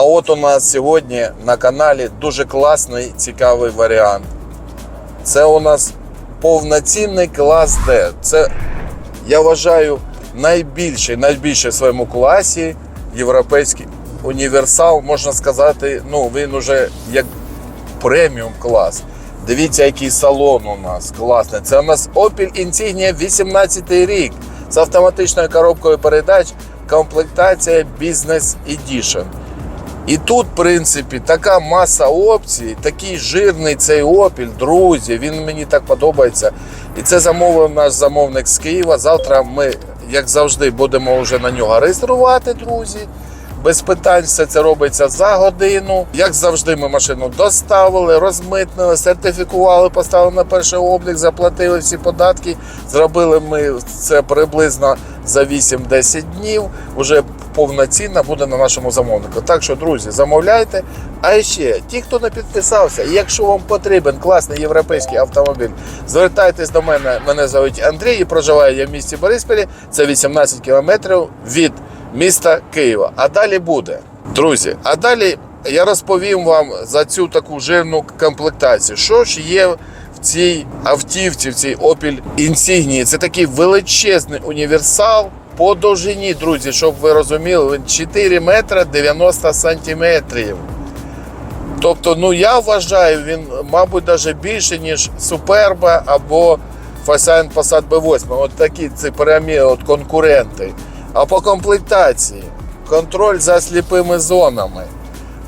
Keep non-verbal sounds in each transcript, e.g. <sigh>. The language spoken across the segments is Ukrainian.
А от у нас сьогодні на каналі дуже класний цікавий варіант. Це у нас повноцінний клас D. Це, я вважаю, найбільший, найбільший в своєму класі європейський універсал, можна сказати, ну він уже як преміум клас. Дивіться, який салон у нас класний. Це у нас Opel Insignia 18 рік з автоматичною коробкою передач, комплектація Business Edition. І тут, в принципі, така маса опцій, такий жирний цей Opel, друзі, він мені так подобається. І це замовив наш замовник з Києва. Завтра ми, як завжди, будемо вже на нього реєструвати, друзі. Без питань все це робиться за годину. Як завжди, ми машину доставили, розмитнили, сертифікували, поставили на перший облік, заплатили всі податки. Зробили ми це приблизно за 8-10 днів. Уже повноцінно буде на нашому замовнику. Так що, друзі, замовляйте. А ще ті, хто не підписався, якщо вам потрібен класний європейський автомобіль, звертайтесь до мене. Мене звуть Андрій і проживаю я в місті Борисполі. Це 18 кілометрів від міста Києва. А далі буде. Друзі, а далі я розповім вам за цю таку жирну комплектацію. Що ж є цій автівці, в цій Opel Insignia? Це такий величезний універсал по довжині, друзі, щоб ви розуміли, він 4 метри 90 сантиметрів. Тобто, ну я вважаю, він, мабуть, навіть більше, ніж Суперба або Volkswagen Passat B8. От такі це прямі от конкуренти. А по комплектації контроль за сліпими зонами,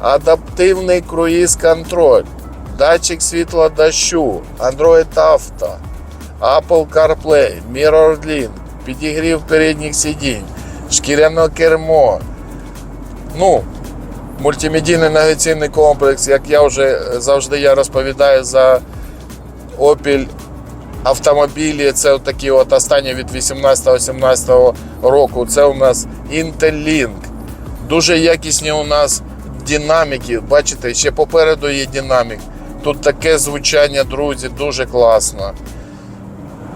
адаптивний круїз-контроль, датчик світла дощу, Android Auto, Apple CarPlay, MirrorLink, підігрів передніх сидінь, шкіряне кермо. Ну, мультимедійний навігаційний комплекс, як я вже завжди я розповідаю за Opel автомобілі, це такі от останні від 18-17 року. Це у нас Intellink. Дуже якісні у нас динаміки. Бачите, ще попереду є динамік. Тут таке звучання, друзі, дуже класно.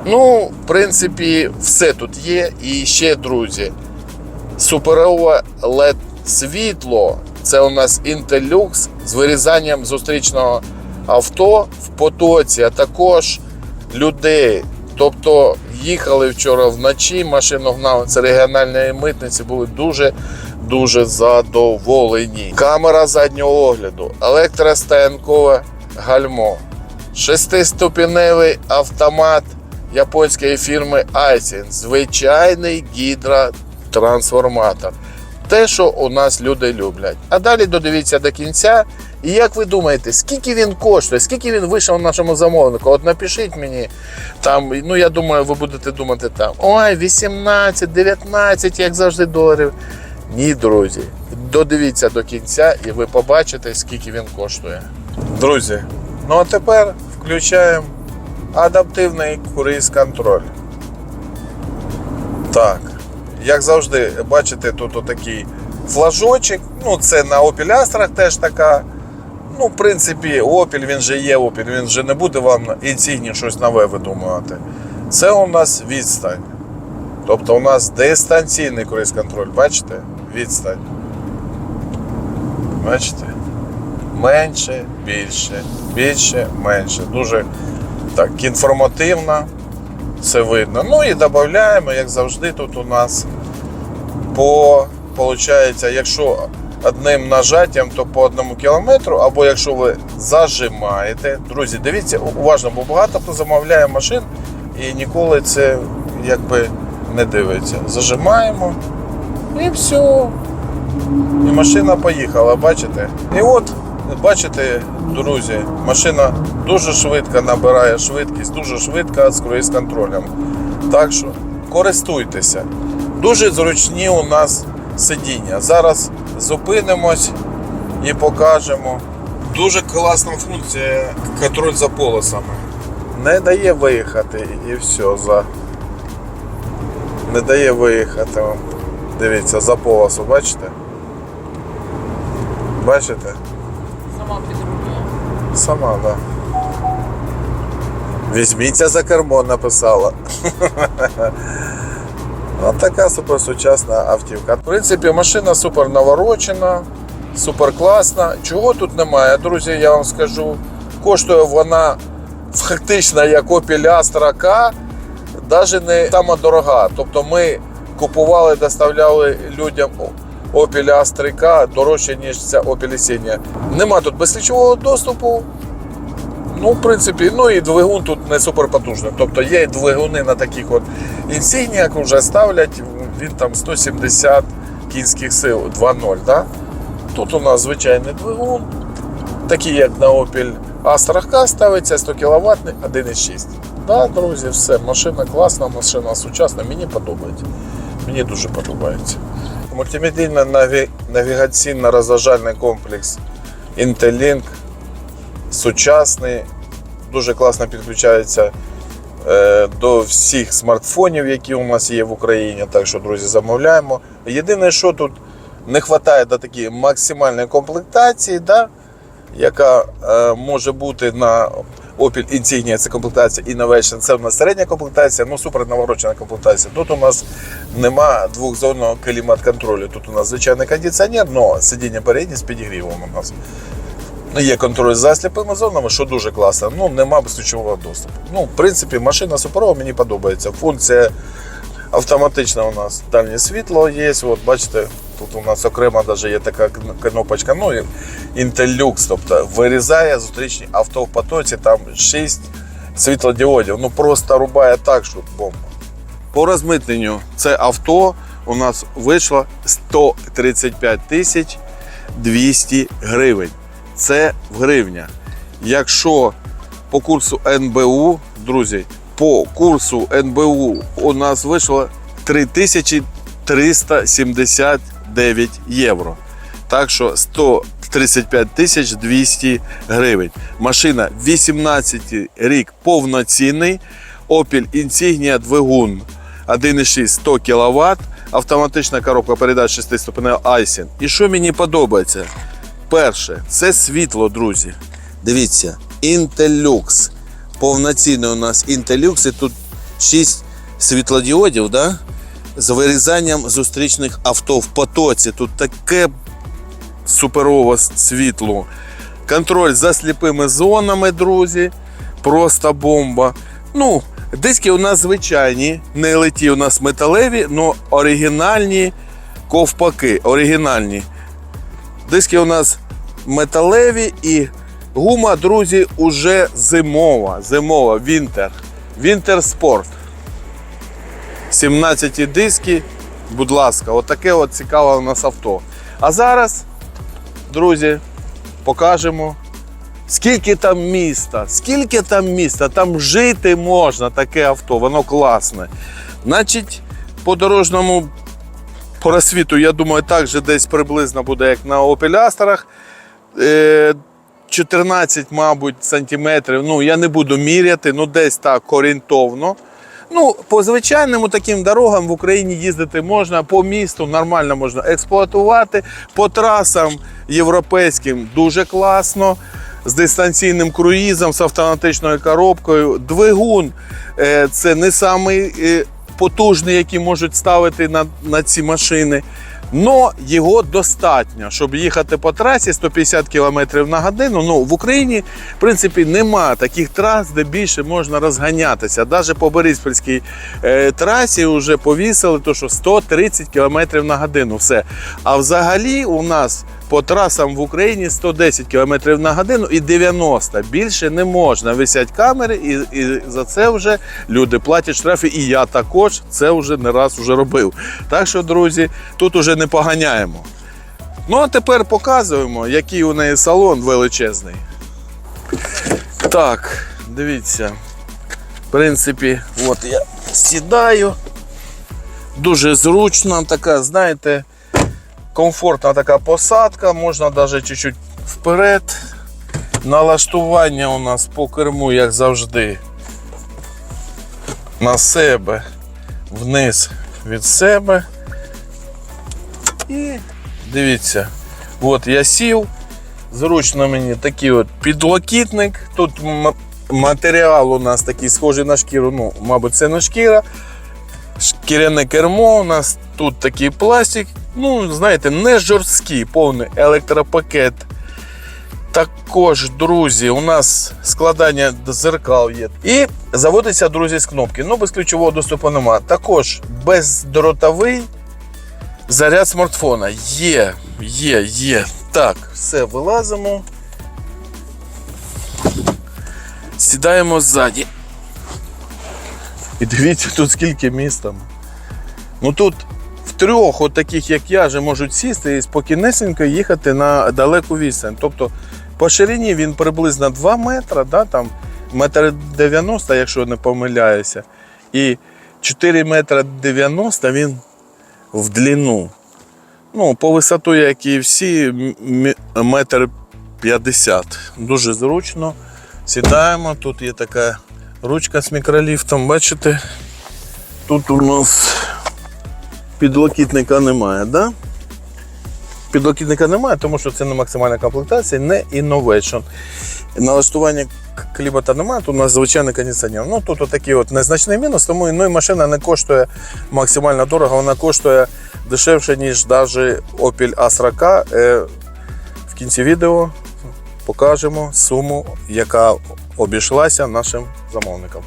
Ну, в принципі, все тут є. І ще, друзі, суперове LED світло. Це у нас Intellux з вирізанням зустрічного авто в потоці, а також людей. Тобто їхали вчора вночі, машину гнали. Це регіональної митниці, були дуже дуже задоволені. Камера заднього огляду, електростоянкове гальмо, шестиступіневий автомат японської фірми Aisin, звичайний гідротрансформатор. Те, що у нас люди люблять. А далі додивіться до кінця. І як ви думаєте, скільки він коштує, скільки він вийшов нашому замовнику? От напишіть мені там, ну я думаю, ви будете думати там. Ой, 18, 19, як завжди, доларів. Ні, друзі. Додивіться до кінця і ви побачите, скільки він коштує. Друзі, ну а тепер включаємо адаптивний круїз-контроль. Так, як завжди, бачите, тут отакий флажочок. Ну, це на Opel Astra теж така. Ну, в принципі, Opel він же є Opel, він же не буде вам Insignia щось нове видумувати. Це у нас відстань. Тобто у нас дистанційний круїз-контроль, бачите? Відстань. Бачите? Менше, більше, більше, менше. Дуже так інформативно. Все видно. Ну і додаємо, як завжди, тут у нас по, получається, якщо одним нажаттям, то по одному кілометру, або якщо ви зажимаєте. Друзі, дивіться уважно, бо багато хто замовляє машин і ніколи це якби не дивиться. Зажимаємо і все. І машина поїхала, бачите? І от, бачите, друзі, машина дуже швидко набирає швидкість, дуже швидко з круїз-контролем. Так що користуйтеся. Дуже зручні у нас сидіння. Зараз зупинимось і покажемо. Дуже класна функція контроль за полосами. Не дає виїхати і все. За... Не дає виїхати. Дивіться, за полосу, бачите? Бачите? Сама. Да. Візьміться за кермо, написала. <laughs> Ось така суперсучасна автівка. В принципі, машина супер наворочена, супер класна. Чого тут немає, друзі, я вам скажу. Коштує вона фактично як Opel Astra K, навіть не сама дорога. Тобто ми купували, доставляли людям Opel Astra K дорожче, ніж ця Opel Insignia. Нема тут безключового доступу. Ну, в принципі, ну і двигун тут не супер потужний. Тобто є двигуни на таких от інсігніях вже ставлять, він там 170 кінських сил 2.0. Да? Тут у нас звичайний двигун, такий як на Opel Astra K ставиться 100 кВт 1.6. Да, друзі, все, машина класна, машина сучасна, мені подобається. Мені дуже подобається. Мультимедійний наві... навігаційно-розважальний комплекс Intelink сучасний, дуже класно підключається е, до всіх смартфонів, які у нас є в Україні. Так що, друзі, замовляємо. Єдине, що тут не вистачає до такої максимальної комплектації, да, яка е, може бути на Opel Insignia, це комплектація Innovation, це в нас середня комплектація, ну супер наворочена комплектація. Тут у нас нема двохзонного клімат-контролю. Тут у нас звичайний кондиціонер, але сидіння переднє з підігрівом у нас. Ну, Є контроль за сліпими зонами, що дуже класно. Ну, нема безключового доступу. Ну, в принципі, машина суперова, мені подобається. Функція автоматична у нас дальнє світло є. От бачите, тут у нас окремо навіть є така кнопочка. Ну, і Intellux, тобто вирізає зустрічні авто в потоці, там 6 світлодіодів. Ну просто рубає так, що бомба. По розмитненню це авто у нас вийшло 135 тисяч 200 гривень. Це в гривня. Якщо по курсу НБУ, друзі, по курсу НБУ у нас вийшло 3379 євро. Так що 135 тисяч 200 гривень. Машина 18 рік повноцінний. Opel Insignia двигун 1,6 100 кВт, автоматична коробка передач 6 ступенева Айсін. І що мені подобається? Перше, це світло, друзі. Дивіться, Intellux. Повноцінний у нас Intellux. І тут 6 світлодіодів, да? З вирізанням зустрічних авто в потоці. Тут таке суперове світло. Контроль за сліпими зонами, друзі. Просто бомба. Ну, диски у нас звичайні, не леті у нас металеві, але оригінальні ковпаки. Оригінальні. Диски у нас металеві і гума, друзі, уже зимова. Зимова, Вінтер. Вінтер Спорт. 17 диски. Будь ласка, отаке от цікаве у нас авто. А зараз, друзі, покажемо. Скільки там міста, скільки там міста, там жити можна, таке авто, воно класне. Значить, по дорожньому просвіту, я думаю, так же десь приблизно буде, як на. Е, 14, мабуть, сантиметрів. Ну, я не буду міряти, ну десь так орієнтовно. Ну, по звичайним таким дорогам в Україні їздити можна, по місту нормально можна експлуатувати, по трасам європейським дуже класно. З дистанційним круїзом, з автоматичною коробкою. Двигун е, це не самий е, потужний, який можуть ставити на, на ці машини. Но його достатньо, щоб їхати по трасі 150 км на годину. Ну, в Україні, в принципі, нема таких трас, де більше можна розганятися. Навіть по Бориспільській е, трасі вже повісили, то що 130 км на годину. Все. А взагалі у нас по трасам в Україні 110 км на годину і 90. Більше не можна. Висять камери, і, і за це вже люди платять штрафи. І я також це вже не раз вже робив. Так що, друзі, тут уже не поганяємо. Ну а тепер показуємо, який у неї салон величезний. Так, дивіться. В принципі, от я сідаю. Дуже зручна така, знаєте, комфортна така посадка, можна навіть чуть-чуть вперед. Налаштування у нас по керму, як завжди, на себе, вниз від себе. І дивіться, от я сів. Зручно мені такий от підлокітник. Тут матеріал у нас такий схожий на шкіру. Ну, мабуть, це не шкіра. Шкіряне кермо у нас тут такий пластик ну, знаєте, не жорсткий, повний електропакет. Також, друзі, у нас складання дзеркал є. І заводиться, друзі, з кнопки. Ну, без ключового доступу нема. Також бездротовий заряд смартфона. Є, є, є. Так, все, вилазимо. Сідаємо ззаді. І дивіться, тут скільки місць там. Ну тут трьох, от таких як я, вже можуть сісти і спокійнесенько їхати на далеку відстань. Тобто по ширині він приблизно 2 метри, да, там метр 90, якщо не помиляюся. І 4 метри 90 він в длину. Ну, по висоту, як і всі, метр 50. Дуже зручно. Сідаємо, тут є така ручка з мікроліфтом, бачите? Тут у нас підлокітника немає, да? Підлокітника немає, тому що це не максимальна комплектація, не Innovation. Налаштування клімата немає, тут у нас звичайний кондиціонер. Ну тут отакий от незначний мінус, тому ну, і машина не коштує максимально дорого, вона коштує дешевше, ніж навіть Opel A40. Е, В кінці відео покажемо суму, яка обійшлася нашим замовникам.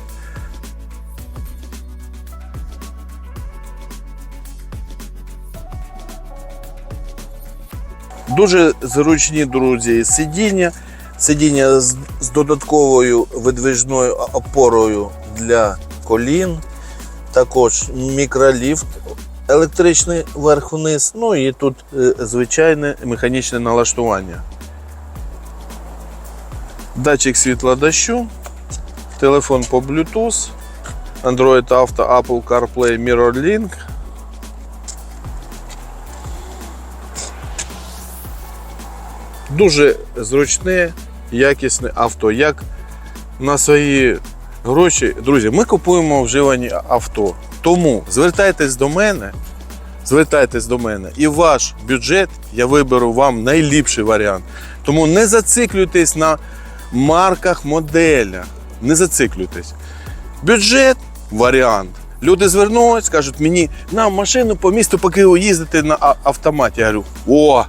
Дуже зручні, друзі, сидіння. Сидіння з, додатковою видвижною опорою для колін. Також мікроліфт електричний вверх-вниз. Ну і тут е, звичайне механічне налаштування. Датчик світла дощу, телефон по Bluetooth, Android Auto, Apple CarPlay, MirrorLink. Дуже зручне, якісне авто. Як на свої гроші, друзі, ми купуємо вживані авто. Тому звертайтесь до мене, звертайтесь до мене, і ваш бюджет я виберу вам найліпший варіант. Тому не зациклюйтесь на марках, моделях. Не зациклюйтесь. Бюджет варіант. Люди звернулись, кажуть, мені нам машину по місту по Києву їздити на автоматі. Я говорю, о,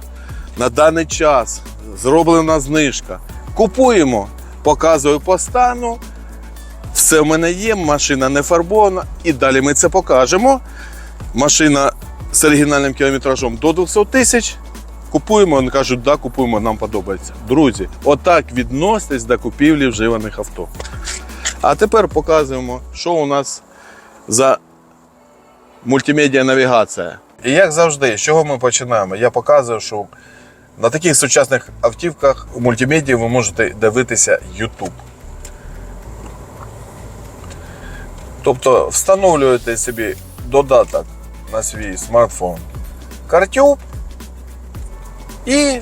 на даний час зроблена знижка. Купуємо, показую по стану. Все в мене є, машина не фарбована. І далі ми це покажемо. Машина з оригінальним кілометражом до 200 тисяч. Купуємо, вони кажуть, да, купуємо, нам подобається. Друзі, отак відноситесь до купівлі вживаних авто. А тепер показуємо, що у нас за мультимедіа навігація. І як завжди, з чого ми починаємо? Я показую, що на таких сучасних автівках у мультимедії ви можете дивитися YouTube. Тобто встановлюєте собі додаток на свій смартфон CarTube і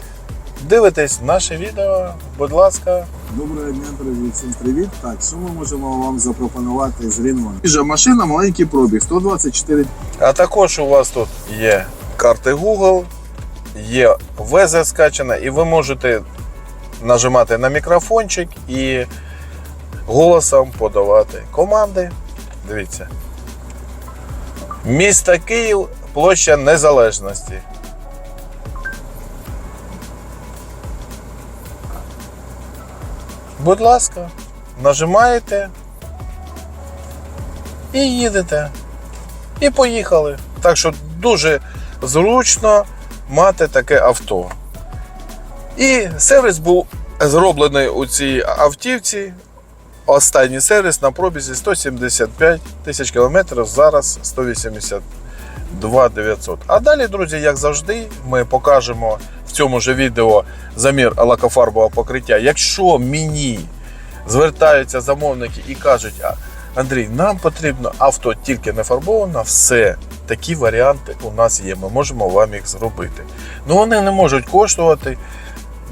дивитесь наше відео, будь ласка. Доброго дня, друзі, всім привіт. Так, що ми можемо вам запропонувати з Renault? Вже машина, маленький пробіг, 124 А також у вас тут є карти Google, є ВЗ скачана, і ви можете нажимати на мікрофончик і голосом подавати команди. Дивіться. Місто Київ, площа Незалежності. Будь ласка, нажимаєте і їдете. І поїхали. Так що дуже зручно мати таке авто. І сервіс був зроблений у цій автівці. Останній сервіс на пробізі 175 тисяч кілометрів, зараз 182 900. А далі, друзі, як завжди, ми покажемо в цьому ж відео замір лакофарбового покриття. Якщо мені звертаються замовники і кажуть, «А, Андрій, нам потрібно авто тільки не фарбоване, все. Такі варіанти у нас є. Ми можемо вам їх зробити. Ну вони не можуть коштувати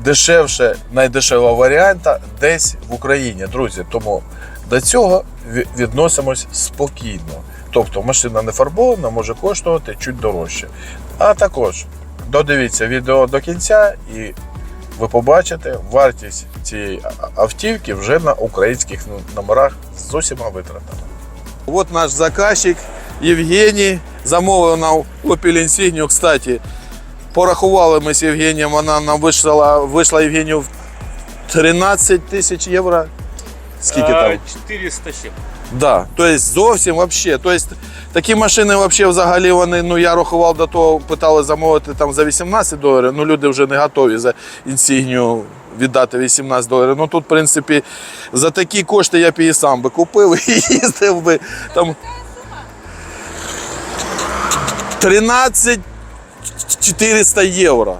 дешевше найдешевого варіанта десь в Україні, друзі. Тому до цього відносимось спокійно. Тобто машина не фарбована, може коштувати чуть дорожче. А також додивіться відео до кінця і ви побачите вартість цієї автівки вже на українських ну, номерах з усіма витратами. От наш заказчик Євгеній замовив на Opel Insignia, кстати, Порахували ми з Євгенієм, вона нам вийшла, вийшла Євгенію в 13 тисяч євро. Скільки там? 400 с чем. Да, тобто зовсім вообще. Тобто такі машини взагалі вони, ну я рахував до того, питали замовити там за 18 доларів, ну люди вже не готові за інсігнію віддати 18 доларів. Ну тут, в принципі, за такі кошти я б її сам би купив і <laughs> їздив би там. 13 400 євро.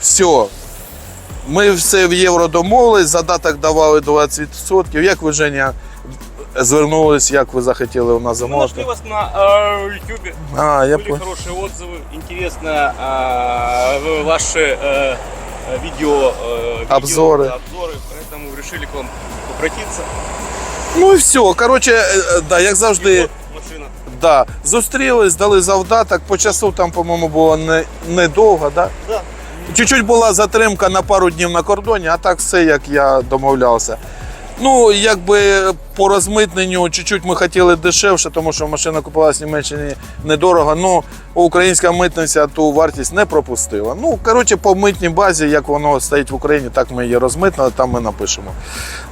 Все. Ми все в євро домовились, задаток давали 20%. Як ви, Женя, звернулись, як ви захотіли у нас Мы замовити? нашли вас на э, YouTube. А, я Были понял. хорошие отзывы. Интересно э, ваши э, видео, э, видео, Обзоры. да, обзоры. Поэтому решили к вам обратиться. Ну і все. Коротше, е, е, да, як завжди, Вот машина. да, зустрілись, дали завдаток. По часу там, по-моєму, було не, недовго, да? Да. Чуть-чуть була затримка на пару днів на кордоні, а так все, як я домовлявся. Ну, якби по розмитненню, чуть-чуть ми хотіли дешевше, тому що машина купилась в Німеччині недорого. Ну, українська митниця ту вартість не пропустила. Ну, коротше, по митній базі, як воно стоїть в Україні, так ми її розмитнили, там ми напишемо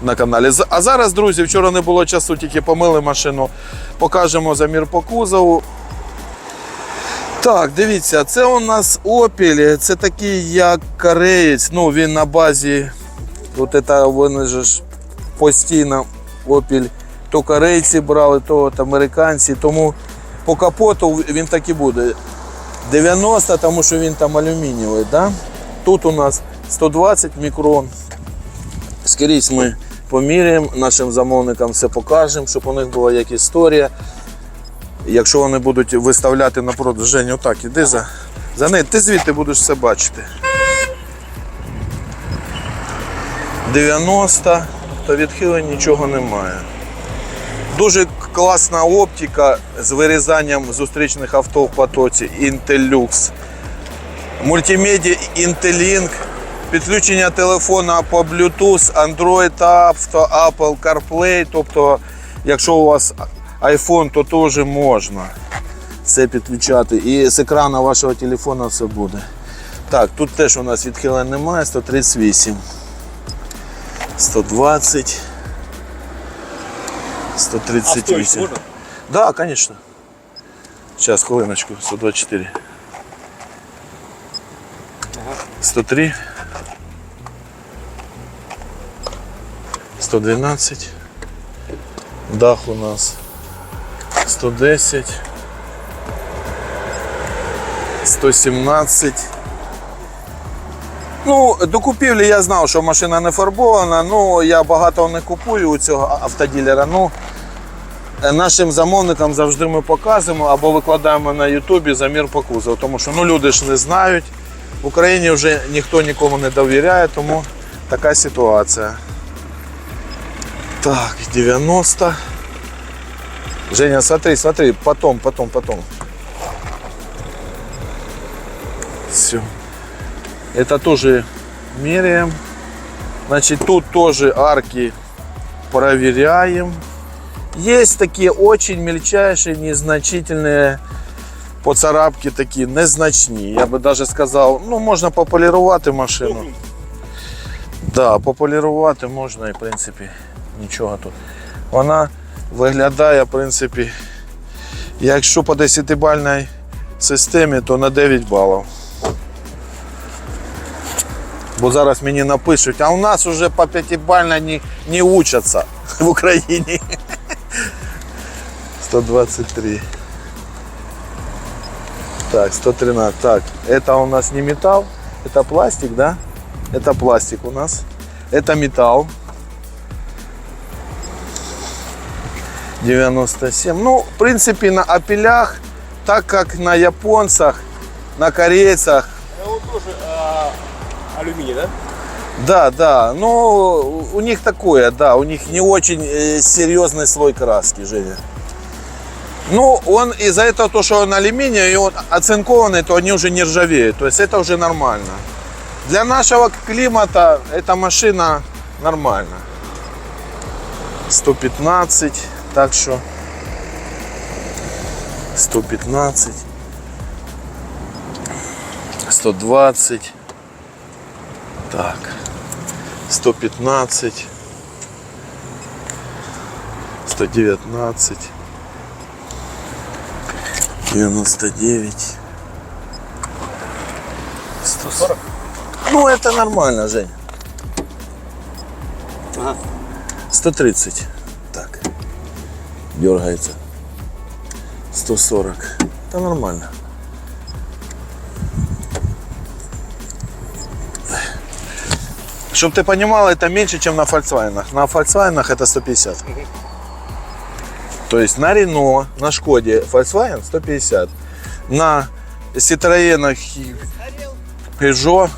на каналі. А зараз, друзі, вчора не було часу, тільки помили машину. Покажемо замір по кузову. Так, дивіться, це у нас Opel, це такий як кореєць. Ну, він на базі. От це вони ж постійно Opel. То корейці брали, то американці. Тому по капоту він так і буде. 90, тому що він там алюмінієвий. Да? Тут у нас 120 мікрон. Скрізь ми поміряємо, нашим замовникам все покажемо, щоб у них була як історія. Якщо вони будуть виставляти на продаж, Женю, так, іди за, за нею, ти звідти будеш все бачити. 90, то відхилень нічого немає. Дуже класна оптика з вирізанням зустрічних авто в потоці Intellux. Мультимедіа Intellink, підключення телефона по Bluetooth, Android Auto, Apple CarPlay. Тобто, якщо у вас iPhone, то теж можна це підключати. І з екрану вашого телефона все буде. Так, тут теж у нас відхилень немає, 138. 120. А стоить 138. можно? Да, конечно. Сейчас, хвилиночку, 124. 103. 112. Дах у нас 110. 117. Ну, до купівлі я знав, що машина не фарбована. Ну, я багато не купую у цього автоділера. Ну, Нашим замовникам завжди ми показуємо або викладаємо на Ютубі замір по кузову, тому що ну, люди ж не знають. В Україні вже ніхто нікому не довіряє, тому така ситуація. Так, 90. Женя, смотри, смотри, потом, потом, потом. Все. Это тоже меряем. Значит, тут тоже арки проверяем. Есть такие очень мельчайшие, незначительные поцарапки такі незначні. Я би навіть сказав, ну можна пополірувати машину. Да, пополірувати можна і в принципі нічого тут. Вона виглядає, в принципі, якщо по 10-бальній системі, то на 9 балів. Бо зараз мені напишуть, а у нас вже по 5-бальній не, не учаться <laughs> в Україні. <laughs> 123. Так, 113. Так, это у нас не металл, это пластик, да? Это пластик у нас. Это металл. 97. Ну, в принципе, на апелях, так как на японцах, на корейцах, алюминий, да? да, да, ну, у них такое, да, у них не очень э, серьезный слой краски, Женя. Ну, он из-за этого, то, что он алюминий, и он оцинкованный, то они уже не ржавеют. То есть это уже нормально. Для нашего климата эта машина нормальна. 115, так что 115. 120. Так. 115. 119. 99. 140. Ну, это нормально, Жень. Ага. 130. Так. Дергается. 140. Это нормально. Чтобы ты понимал, это меньше, чем на Volkswagen. На Volkswagen это 150. То есть на Renault, на Шкоде Volkswagen 150. На Citroёn Peugeot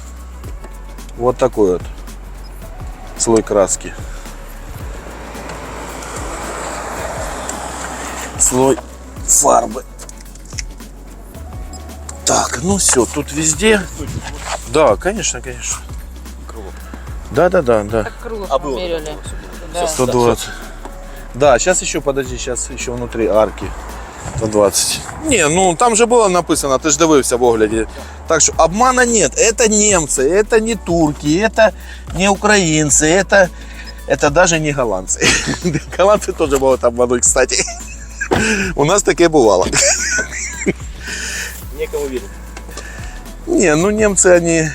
вот такой вот слой краски. Слой фарбы. Так, ну все, тут везде. Да, конечно, конечно. Да, да, да, да. А было померили. Да. 120. Да, сейчас еще, подожди, сейчас еще внутри арки. 120. Не, ну там же было написано, ти ж дивився в огляді. Так що обмана нет. Это немцы, это не турки, это не украинцы, это, это даже не голландцы. <laughs> Голландцы тоже могут обмануть, кстати. У нас таке бувало. Некому верить. Не, ну немцы, они,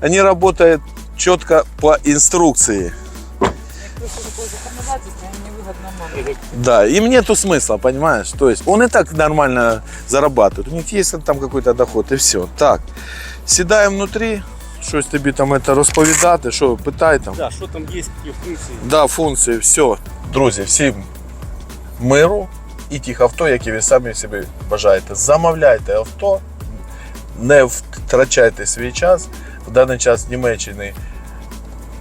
они работают четко по инструкции. Просто такое законодательство, им невыгодно обманывать. Да, им нету смысла, понимаешь? То есть он и так нормально зарабатывает. У них есть там какой-то доход і все. Так, сідаємо внутрі, щось тобі там это розповідати, що питай там. Да, что там есть, какие функции. Да, функції, все. Друзі, всім миру і тих авто, які ви самі собі бажаєте. Замовляйте авто, не втрачайте свій час. В даний час в Німеччині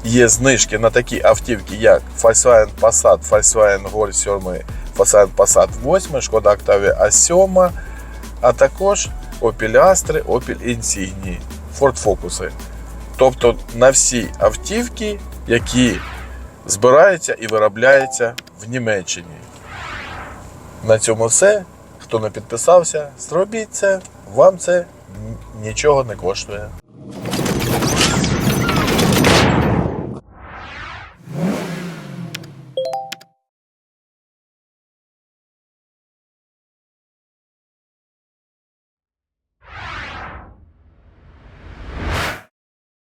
є знижки на такі автівки, як Volkswagen Passat, Volkswagen Golf 7, Volkswagen Passat 8, Škoda Octavia A7, а також Opel Astra, Opel Insignia, Ford Focus. Тобто на всі автівки, які збираються і виробляються в Німеччині. На цьому все. Хто не підписався, зробіть це. Вам це нічого не коштує.